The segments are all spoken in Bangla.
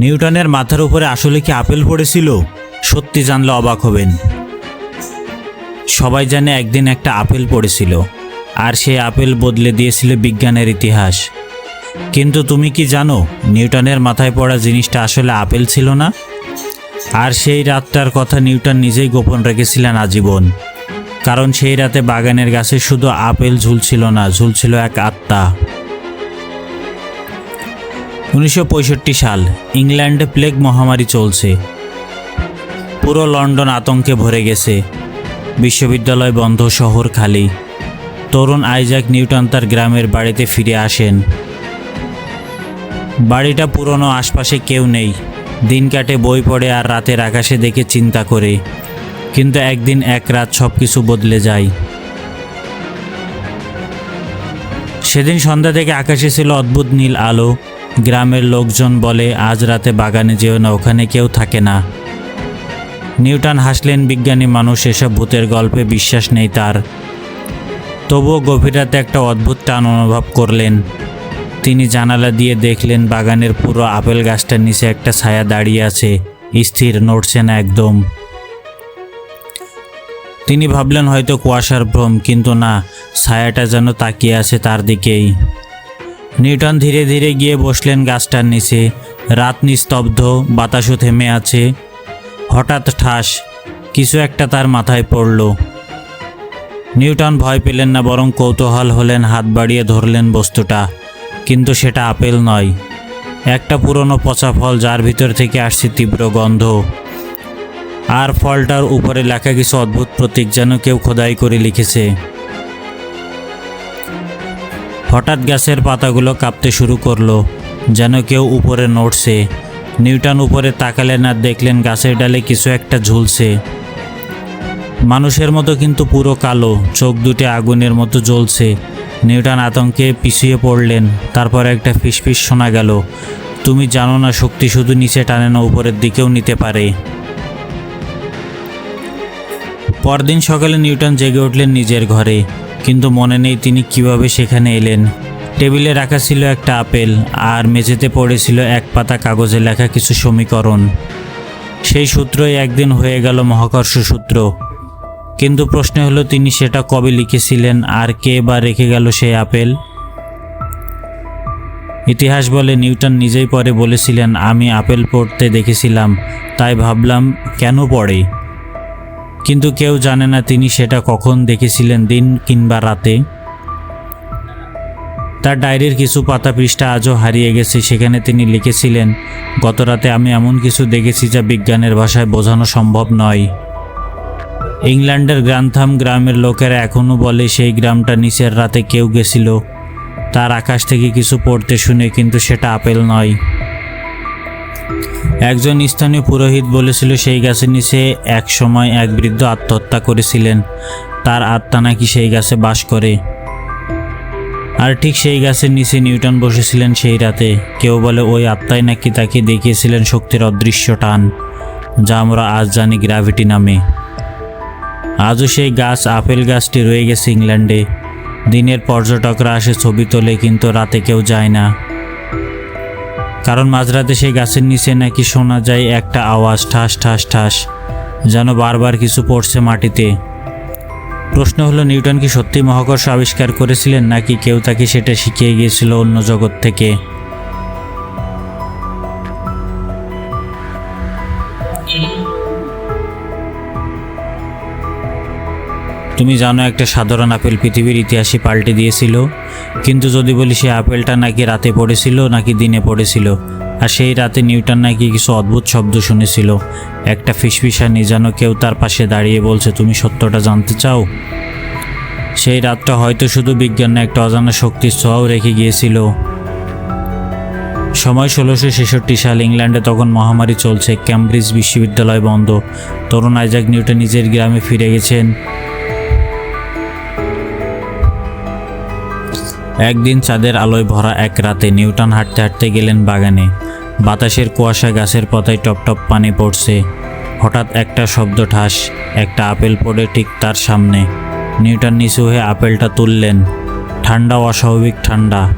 নিউটনের মাথার উপরে আসলে কি আপেল পড়েছিল? সত্যি জানলে অবাক হবেন। সবাই জানে একদিন একটা আপেল পড়েছিল, আর সেই আপেল বদলে দিয়েছিল বিজ্ঞানের ইতিহাস। কিন্তু তুমি কি জানো, নিউটনের মাথায় পড়া জিনিসটা আসলে আপেল ছিল না? আর সেই রাতটার কথা নিউটন নিজেই গোপন রেখেছিলেন আজীবন। কারণ সেই রাতে বাগানের গাছে শুধু আপেল ঝুলছিল না, ঝুলছিল এক আত্মা। উনিশশো পঁয়ষট্টি সাল ইংল্যান্ডে প্লেগ মহামারী চলছে। পুরো লন্ডন আতঙ্কে ভরে গেছে। বিশ্ববিদ্যালয় বন্ধ, শহর খালি। তরুণ আইজাক নিউটন তার গ্রামের বাড়িতে ফিরে আসেন। বাড়িটা পুরনো, আশপাশে কেউ নেই। দিন কাটে, বই পড়ে আর রাতের আকাশে দেখে চিন্তা করে। কিন্তু একদিন এক রাত সব কিছু বদলে যায়। সেদিন সন্ধ্যা থেকে আকাশে ছিল অদ্ভুত নীল আলো। গ্রামের লোকজন বলে, আজ রাতে বাগানে যেও না, ওখানে কেউ থাকে না। নিউটন হাসলেন, বিজ্ঞানী মানুষ এসব ভূতের গল্পে বিশ্বাস নেই তার। তবুও গভীর রাতে একটা অদ্ভুত টান অনুভব করলেন। তিনি জানালা দিয়ে দেখলেন, বাগানের পুরো আপেল গাছটার নিচে একটা ছায়া দাঁড়িয়ে আছে, স্থির, নড়ছে না একদম। তিনি ভাবলেন, হয়তো কুয়াশার ভ্রম, কিন্তু না, ছায়াটা যেন তাকিয়ে আছে তার দিকেই। নিউটন ধীরে ধীরে গিয়ে বসলেন গাছটার নিচে। রাত নিস্তব্ধ বাতাসও থেমে আছে হঠাৎ ঠাস, কিছু একটা তার মাথায় পড়ল। নিউটন ভয় পেলেন না, বরং কৌতূহল হলেন, হাত বাড়িয়ে ধরলেন বস্তুটা। কিন্তু সেটা আপেল নয়। একটা পুরনো পচা ফল যার ভিতর থেকে আসছে তীব্র গন্ধ। আর ফলটার উপরে লেখা কিছু অদ্ভুত প্রতীক যেন কেউ খোদাই করে লিখেছে। হঠাৎ গাছের পাতাগুলো কাঁপতে শুরু করল, যেন কেউ উপরে নড়ছে। নিউটন উপরে তাকালেন আর দেখলেন গাছের ডালে কিছু একটা ঝুলছে। মানুষের মতো কিন্তু পুরো কালো, চোখ দুটি আগুনের মতো জ্বলছে। নিউটন আতঙ্কে পিছিয়ে পড়লেন, তারপর একটা ফিসফিস শোনা গেল। তুমি জানো না শক্তি শুধু নিচে টানে না উপরের দিকেও নিতে পারে। পরদিন সকালে নিউটন জেগে উঠলেন নিজের ঘরে। কিন্তু মনে নেই তিনি কীভাবে সেখানে এলেন। টেবিলে রাখা ছিল একটা আপেল, আর মেঝেতে পড়েছিল এক পাতা কাগজে লেখা কিছু সমীকরণ। সেই সূত্রই একদিন হয়ে গেল মহাকর্ষ সূত্র। কিন্তু প্রশ্ন হলো, তিনি সেটা কবে লিখেছিলেন, আর কে বা রেখে গেল সেই আপেল? ইতিহাস বলে নিউটন নিজেই পরে বলেছিলেন, আমি আপেল পড়তে দেখেছিলাম, তাই ভাবলাম, কেন পড়ে? কিন্তু কেউ জানে না তিনি সেটা কখন দেখেছিলেন, দিন কিংবা রাতে। তার ডায়েরির কিছু পাতা পৃষ্ঠা আজও হারিয়ে গেছে, সেখানে তিনি লিখেছিলেন গত রাতে আমি এমন কিছু দেখেছি যা বিজ্ঞানের ভাষায় বোঝানো সম্ভব নয়। ইংল্যান্ডের গ্রান্থাম গ্রামের লোকেরা এখনও বলে, সেই গ্রামটা নিচের রাতে কেউ গেছিল। তার আকাশ থেকে কিছু পড়তে শুনে কিন্তু সেটা আপেল নয়। একজন স্থানীয় পুরোহিত বলেছিল, সেই গাছের নিচে এক সময় এক বৃদ্ধ আত্মহত্যা করেছিলেন। তার আত্মা নাকি সেই গাছে বাস করে। আর ঠিক সেই গাছের নিচে নিউটন বসেছিলেন সেই রাতে। কেউ বলে, ওই আত্মাই নাকি তাকে দেখিয়েছিলেন শক্তির অদৃশ্য টান, যা আমরা আজ জানি গ্র্যাভিটি নামে। আজও সেই গাছ, আপেল গাছটি রয়ে গেছে ইংল্যান্ডে। দিনের পর্যটকরা আসে ছবি তোলে, কিন্তু রাতে কেউ যায় না। কারণ মাঝরাতে সেই গাছের নিচে নাকি শোনা যায় একটা আওয়াজ, ঠাস ঠাস ঠাস, যেন বারবার কিছু পড়ছে মাটিতে। প্রশ্ন হলো, নিউটন কি সত্যি মহাকর্ষ আবিষ্কার করেছিলেন নাকি কেউ তাকে সেটা শিখিয়ে গিয়েছিল অন্য জগৎ থেকে? তুমি জানো একটা সাধারণ আপেল পৃথিবীর ইতিহাসে পাল্টে দিয়েছিল, কিন্তু যদি বলি সেই আপেলটা নাকি রাতে পড়েছিল, নাকি দিনে পড়েছিল, আর সেই রাতে নিউটন নাকি কিছু অদ্ভুত শব্দ শুনেছিল। একটা ফিসফিসানি যেন কেউ তার পাশে দাঁড়িয়ে বলছে, তুমি সত্যটা জানতে চাও? সেই রাতটা হয়তো শুধু বিজ্ঞান একটা অজানা শক্তির ছোঁয়াও রেখে গিয়েছিল। সময় ষোলোশো ছেষট্টি সাল, ইংল্যান্ডে তখন মহামারী চলছে। ক্যামব্রিজ বিশ্ববিদ্যালয় বন্ধ। তরুণ আইজাক নিউটন নিজের গ্রামে ফিরে গেছেন। একদিন চাঁদের আলোয় ভরা এক রাতে নিউটন হাঁটতে হাঁটতে গেলেন বাগানে। বাতাসের কুয়াশা গাছের পাতায় টপ টপ পানি পড়ছে। হঠাৎ একটা শব্দ ঠাস, একটা আপেল পড়ে ঠিক তার সামনে। নিউটন নিচু হয়ে আপেলটা তুললেন। ঠান্ডা অস্বাভাবিক ঠান্ডা।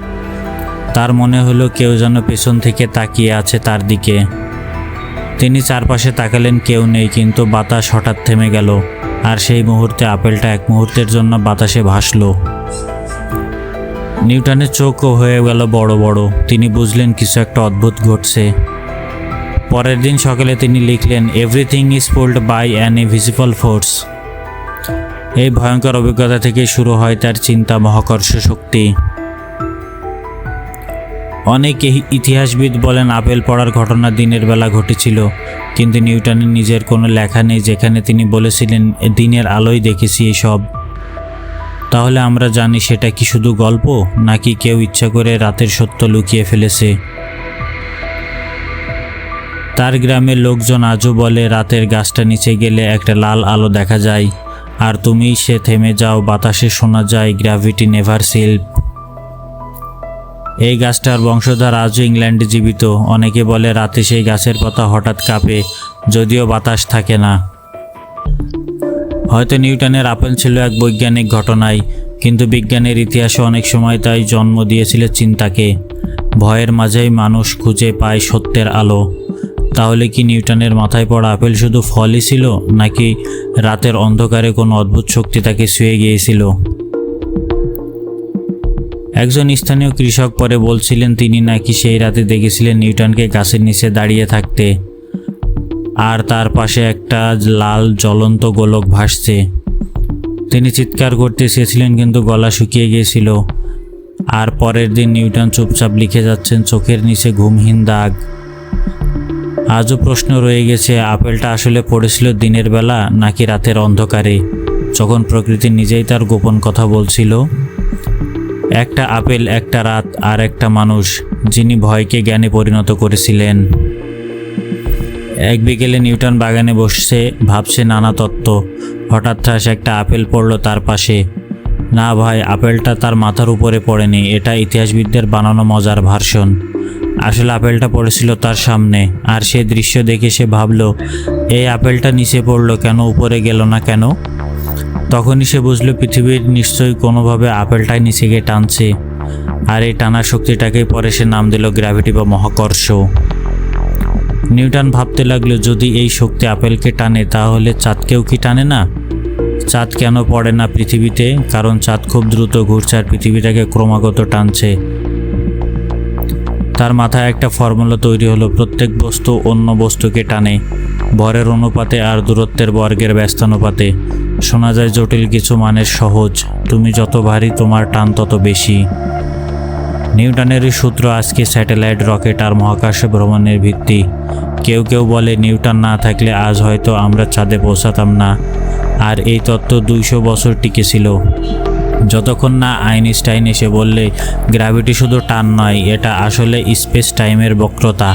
তার মনে হলো কেউ যেন পেছন থেকে তাকিয়ে আছে তার দিকে। তিনি চারপাশে তাকালেন কেউ নেই, কিন্তু বাতাস হঠাৎ থেমে গেল। আর সেই মুহূর্তে আপেলটা এক মুহূর্তের জন্য বাতাসে ভাসলো। নিউটনের চোখও হয়ে গেল বড় বড়। তিনি বুঝলেন কিছু একটা অদ্ভুত ঘটছে। পরের দিন সকালে তিনি লিখলেন everything is pulled by an invisible force এই ভয়ঙ্কর অভিজ্ঞতা থেকে শুরু হয় তার চিন্তা মহাকর্ষ শক্তি। অনেক ইতিহাসবিদ বলেন, আপেল পড়ার ঘটনা দিনের বেলা ঘটেছিল, কিন্তু নিউটনের নিজের কোনো লেখা নেই যেখানে তিনি বলেছিলেন, দিনের আলোয় দেখেছি এসব। তাহলে আমরা জানি সেটা কি শুধু গল্প, নাকি কেউ ইচ্ছা করে রাতের সত্য লুকিয়ে ফেলেছে? তার গ্রামের লোকজন আজও বলে, রাতের গাছটা নিচে গেলে একটা লাল আলো দেখা যায়। আর তুমি সে থেমে যাও, বাতাসে শোনা যায় গ্র্যাভিটি নেভার সিল্প এই গাছটার বংশধর আজও ইংল্যান্ডে জীবিত। অনেকে বলে, রাতে সেই গাছের পাতা হঠাৎ কাঁপে, যদিও বাতাস থাকে না। হয়তো নিউটনের আপেল ছিল এক বৈজ্ঞানিক ঘটনায়, কিন্তু বিজ্ঞানের ইতিহাসে অনেক সময় তাই জন্ম দিয়েছিল চিন্তাকে। ভয়ের মাঝেই মানুষ খুঁজে পায় সত্যের আলো। তাহলে কি নিউটনের মাথায় পড়া আপেল শুধু ফলই ছিল, নাকি রাতের অন্ধকারে কোনো অদ্ভুত শক্তি তাকে শুয়ে গিয়েছিল? একজন স্থানীয় কৃষক পরে বলছিলেন, তিনি নাকি সেই রাতে দেখেছিলেন নিউটনকে গাছের নিচে দাঁড়িয়ে থাকতে। আর তার পাশে একটা লাল জ্বলন্ত গোলক ভাসছে। তিনি চিৎকার করতে চেয়েছিলেন, কিন্তু গলা শুকিয়ে গিয়েছিল। আর পরের দিন নিউটন চুপচাপ লিখে যাচ্ছেন, চোখের নিচে ঘুমহীন দাগ। আজও প্রশ্ন রয়ে গেছে, আপেলটা আসলে পড়েছিল দিনের বেলা নাকি রাতের অন্ধকারে? যখন প্রকৃতি নিজেই তার গোপন কথা বলছিল, একটা আপেল, একটা রাত আর একটা মানুষ, যিনি ভয়কে জ্ঞানে পরিণত করেছিলেন। এক বিকেলে নিউটন বাগানে বসছে, ভাবছে নানা তত্ত্ব। হঠাৎ ঠাস একটা আপেল পড়ল তার পাশে। না ভাই, আপেলটা তার মাথার উপরে পড়েনি, এটা ইতিহাসবিদদের বানানো মজার ভার্সন। আসলে আপেলটা পড়েছিল তার সামনে, আর সে দৃশ্য দেখে সে ভাবলো, এই আপেলটা নিচে পড়ল কেন, উপরে গেল না কেন? তখনই সে বুঝলো, পৃথিবীর নিশ্চয়ই কোনোভাবে আপেলটাই নিচে গিয়ে টানছে। আর এই টানার শক্তিটাকেই পরে সে নাম দিল গ্র্যাভিটি বা মহাকর্ষ। নিউটন ভাবতে লাগল, যদি এই শক্তি আপেলকে টানে, তাহলে চাঁদকেও কি টানে না? চাঁদ কেন পড়ে না পৃথিবীতে? কারণ চাঁদ খুব দ্রুত ঘুরছে আর পৃথিবীটাকে ক্রমাগত টানছে। তার মাথায় একটা ফর্মুলা তৈরি হলো, প্রত্যেক বস্তু অন্য বস্তুকে টানে। ভরের অনুপাতে আর দূরত্বের বর্গের ব্যস্তানুপাতে। শোনা যায় জটিল কিছু মানের সহজ। তুমি যত ভারী তোমার টান, তত বেশি। নিউটনের সূত্র আজকে স্যাটেলাইট রকেট আর মহাকাশে ভ্রমণের ভিত্তি। কেউ কেউ বলে নিউটন না থাকলে আজ হয়তো আমরা ছাদে পৌঁছাতাম না। আর এই তত্ত্ব দুইশো বছর টিকেছিল যতক্ষণ না আইনস্টাইন এসে বললে, গ্র্যাভিটি শুধু টান নয়, এটা আসলে স্পেস টাইমের বক্রতা।